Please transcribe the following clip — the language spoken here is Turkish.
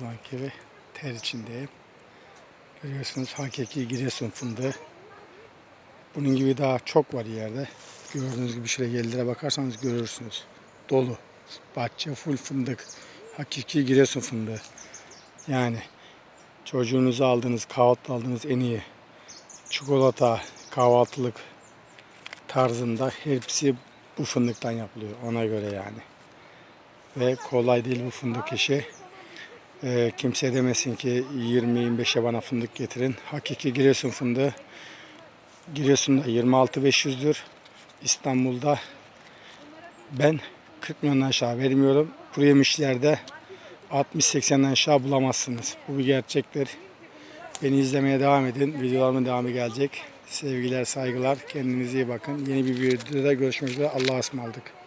zaman gibi ter içindeyim. Görüyorsunuz hakiki Giresun fındığı. Bunun gibi daha çok var yerde. Gördüğünüz gibi şöyle yerlere bakarsanız görürsünüz. Dolu. Bahçe full fındık. Hakiki Giresun fındığı. Yani çocuğunuzu aldığınız, kahvaltı aldığınız en iyi çikolata, kahvaltılık tarzında hepsi bu fındıktan yapılıyor. Ona göre yani. Ve kolay değil bu fındık işi. Ee, kimse demesin ki 20-25'e bana fındık getirin. Hakiki Giresun fındığı. Giresun'da 26.500'dür. İstanbul'da ben 40 milyondan aşağı vermiyorum. Kuru yemişlerde 60-80'den aşağı bulamazsınız. Bu bir gerçektir. Beni izlemeye devam edin. Videolarımın devamı gelecek. Sevgiler, saygılar. Kendinize iyi bakın. Yeni bir videoda görüşmek üzere. Allah'a ısmarladık.